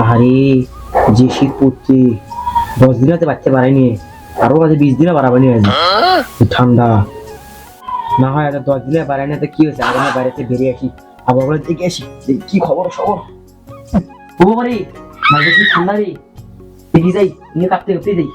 আরে যে শীত পড়ছে দশ দিন হাতে বাচ্চা বাড়ায়নি আরও কাছে বিশ দিনে বাড়াবানি আজ ঠান্ডা। না হয় এত দশ দিনে বাড়ায়নি তো কি হয়েছে? আগে বাইরেতে বেরিয়ে আসি। আবার দেখে আসি কি খবর সবর ও মাঝে কি ঠান্ডা রে? দেখি যাই নিয়ে কাঁপতে কাঁপতে যাই।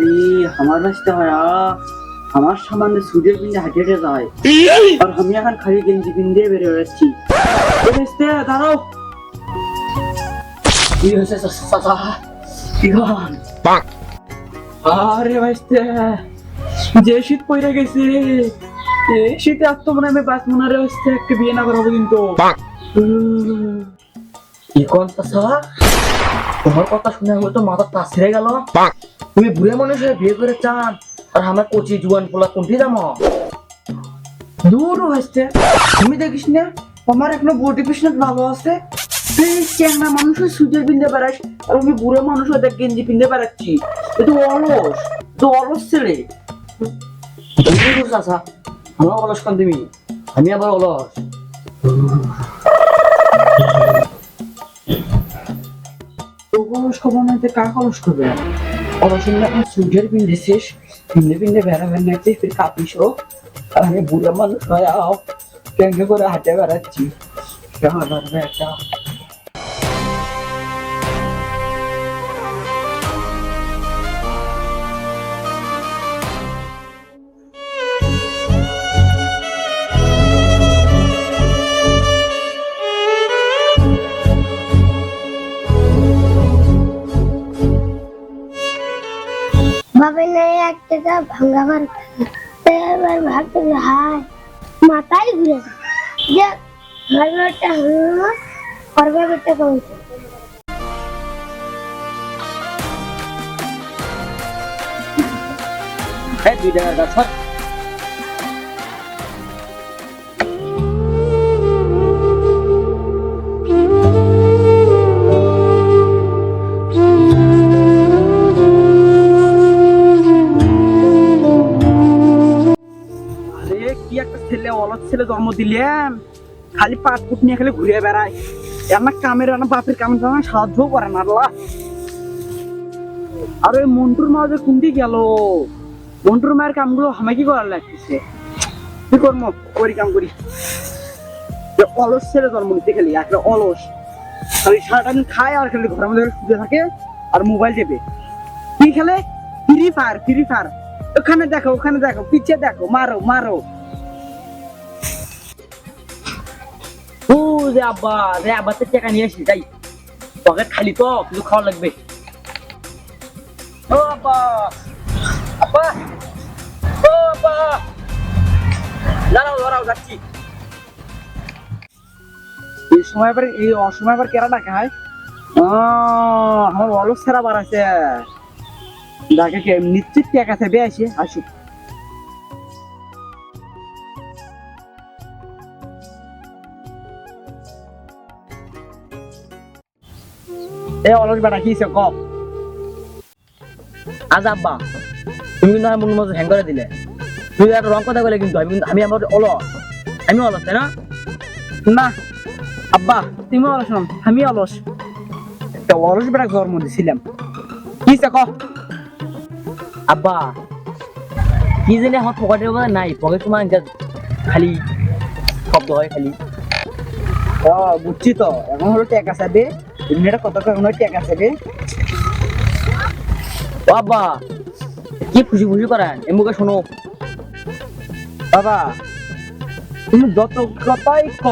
আরে আমার রাস্তা হয় আমার সামান্য সুদের পিন্ডে হাঁটে হেঁটে যায়। আর আমি এখন খালি গেঞ্জি পিন্ডে বেড়ে বেড়াচ্ছি। দাঁড়াও। কি হয়েছে চাচা কি আরে ভাইস্তে যে শীত পড়ে গেছে এই শীতে আর তো মনে আমি বাস মনে হয় হচ্ছে একটা বিয়ে না করাবো কিন্তু। কি কোন চাচা তোমার কথা শুনে হয়তো মাথা তাস ছেড়ে গেল। তুমি বুড়ে মানুষ বিয়ে করে চান, আর আমার কচি জুয়ান পোলা কোনটি দামো দূর হয়েছে তুমি দেখিস না, আমার এখনও বডি পিছনে ভালো আছে। চ্যাংরা মানুষ সুজের পিনতে বেড়াস আর আমি বুড়ো গেঞ্জি পিনতে তো অলস তো অলস ছেলে। চাচা আমার অলস কান তুমি আমি আবার অলস। অলস কাক অলস করবে? অলস না এখন সুজের পিনতেছিস পিনতে পিনতে বেড়াবেন না তুই ফির काफी ও। আর আমি বুড়ো মানুষ হয়ে আও ক্যাঙ্গে করে হাতে বেড়াচ্ছি কেমন है একটা এক টাকা ভাঙ্গা মারতে এবার ভাবতে হায়, মাথায় ঘুরে। যে। হারবারটা হলো হারবারটা কমছে এই দুই টাকার গাছ হয়। দিলাম খালি পাট পুট নিয়ে খালি ঘুরে বেড়ায়। না কামের না বাপের কামের না সাহায্য করে না, আল্লাহ। আর ওই মন্টুর মা যে কুন্দি গেল? মন্টুর মায়ের কামগুলো হামাকি করার লাগতেছে? কি করব? করি কাম করি। অলস ছেলে জন্ম নিতে খালি, একটা অলস। খালি সারাটা দিন খায় আর খালি ঘরের মধ্যে শুয়ে থাকে আর মোবাইল টেপে। কি খেলে? ফ্রি ফায়ার ফ্রি ফায়ার ওখানে দেখো ওখানে দেখো, পিছে দেখো, মারো মারো। আব্বা রে আব্বা তো টাকা নিয়ে আসি যাই। পকেট খালি তো কিছু খাওয়া লাগবে। ও আব্বা আব্বা, ও আব্বা। দাঁড়াও দাঁড়াও, যাচ্ছি। এই সময় আবার এই অসময় আবার কেরা ডাকে, হয়? আমার অলস ছেড়া বাড়াছে ডাকে নিশ্চিত টেক আছে বে আসে, আসুক। এ, অলস বেটা, কি ক? আজ আব্বা, তুমি কিন্তু আমার মন হ্যাং করে দিলে। তুমি একটা রং কথা বলে কিন্তু, আমি কিন্তু আমি আমার অলস। আমি অলস, তাই না? না, আব্বা তুমি অলস নাম আমি অলস। একটা অলস বেটা জন্ম দিছিলাম। কি ক? আব্বা, কি জানি আমার পকেটের মধ্যে নাই, পকেট তোমার খালি শব্দ হয় খালি। ও বুঝছি তো এখন হলো টেক আছে এমনিটা কত এখন টেক আছে বে ও আব্বা কি খুশি খুশি করেন? এমুকে শোনো। বাবা তুমি যত কথাই ক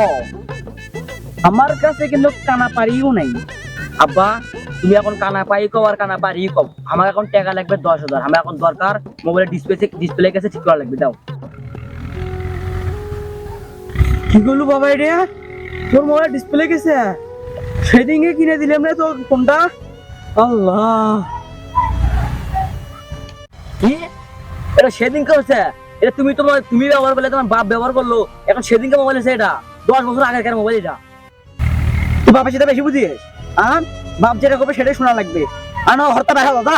আমার কাছে কিন্তু কানা পারিও নাই। আব্বা তুমি এখন কানা পাই কও আর কানা পারি কও। আমার এখন টাকা লাগবে দশ হাজার। আমার এখন দরকার মোবাইলের ডিসপ্লে ডিসপ্লে কাছে ঠিক করা লাগবে দাও। কি করলু বাবা এটা? তোর মোবাইল ডিসপ্লে গেছে? সেদিনকে কিনে দিলাম রে তোর ফোনটা আল্লাহ। কি? এটা হচ্ছে? এটা তুমি তোমার, তুমি ব্যবহার করলে তোমার বাপ ব্যবহার করল। এখন মোবাইল এটা। দশ বছর মোবাইল এটা? বাপের বেশি বুঝিস? আম বাপ যেটা করবে সেটাই শোনা লাগবে। আর না হরতা দেখা দাদা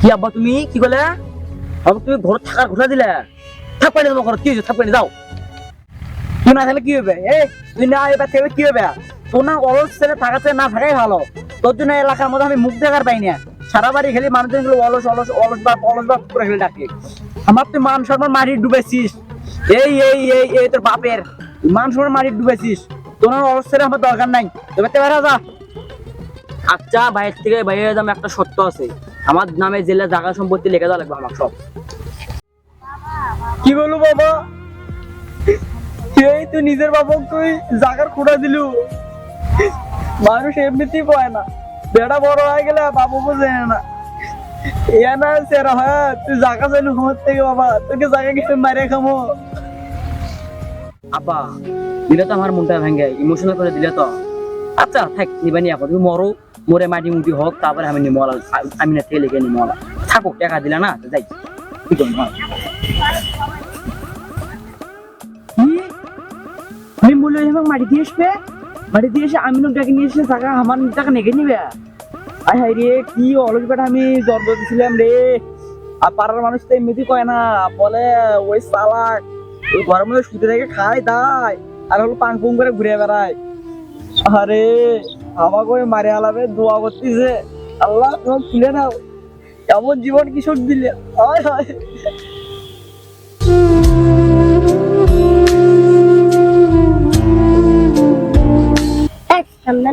কি আব্বা তুমি? কি করলে? আব্বা তুমি ঘর থাকার ঘুরা দিলে? থাক পাইলে তোমার ঘর। কি হয়েছে? থাক পাইলে যাও। তুই না থাকলে কি হবে? এ তুই না এবার কি হবে? তোর না অলস ছেলে থাকাতে না থাকাই ভালো। তোর জন্য এলাকার মধ্যে আমি মুখ দেখার পাই না। সারা বাড়ি খেলি মানুষজনগুলো অলস অলস অলস বাপ অলস বাপ করে খেলে ডাকে। আমার তুই মান সম্মান মাটি ডুবেছিস। এই এই এই এই তোর বাপের। মান সম্মান মাটি ডুবেছিস। তোর আর অলস ছেলে আমার দরকার নাই। এবার তে বেড়া যা। আচ্ছা বাইরে থেকে বাইরে দাম একটা সত্য আছে। আমার নামে জেলে জায়গা সম্পত্তি লেখা দেওয়া লাগবে আমার সব। কি বলব বাবা? এই, তুই নিজের বাবক তুই জাগার খুঁড়া দিলু। মানুষ এমনিতেই কয় না। বেটা বড় হয়ে গেলে বাবু বোঝে না। ইয়া না হয়, তুই জাগা চাইলু ঘুমার থেকে, বাবা। তোকে জায়গা গেলে মারে খামো। দিলে তো আমার মনটা ভেঙে ইমোশনাল করে দিলে তো। আচ্ছা থাক আপা তুমি মরো, মরে মাটি মুটি হোক, তারপরে আমি নিমলা, আমি না থেকে নিমলা। থাকুক টাকা দিলে না, যাই। আমি মাটি দিয়ে আসবে দিয়ে এসে আমি ডাকে নিয়ে এসে জায়গা আমার টাকা নেগে নিবে? আয় হাই রে, কি অলস বেটা আমি জন্ম দিছিলাম রে। আর পাড়ার মানুষ তো এমনিতে কয় না, বলে, ওই সালাক ওই ঘরের মধ্যে শুতে থেকে, খায় দায় আর হলো পাং পুং করে ঘুরে বেড়ায়। আরে, আমাকে ওই মারে আলাবে দোয়া করতেছে। আল্লাহ, তোমার খুলে নাও। এমন জীবন কৃষক দিলে? হয় হয়।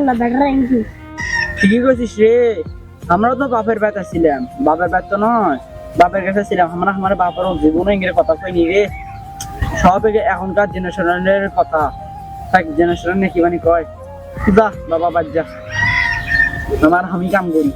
সামনে না বেটার ঠিকই করছিস রে। আমরাও তো বাপের ব্যথা ছিলাম। বাপের ব্যথ তো নয়, বাপের কাছে ছিলাম। আমরা আমার বাপের জীবনে ইংরে কথা কইনি রে। সব এখনকার জেনারেশনের কথা। থাক জেনারেশন কি মানে কয়। যা, বাবা, বাদ যা। আমার আমি কাম করি।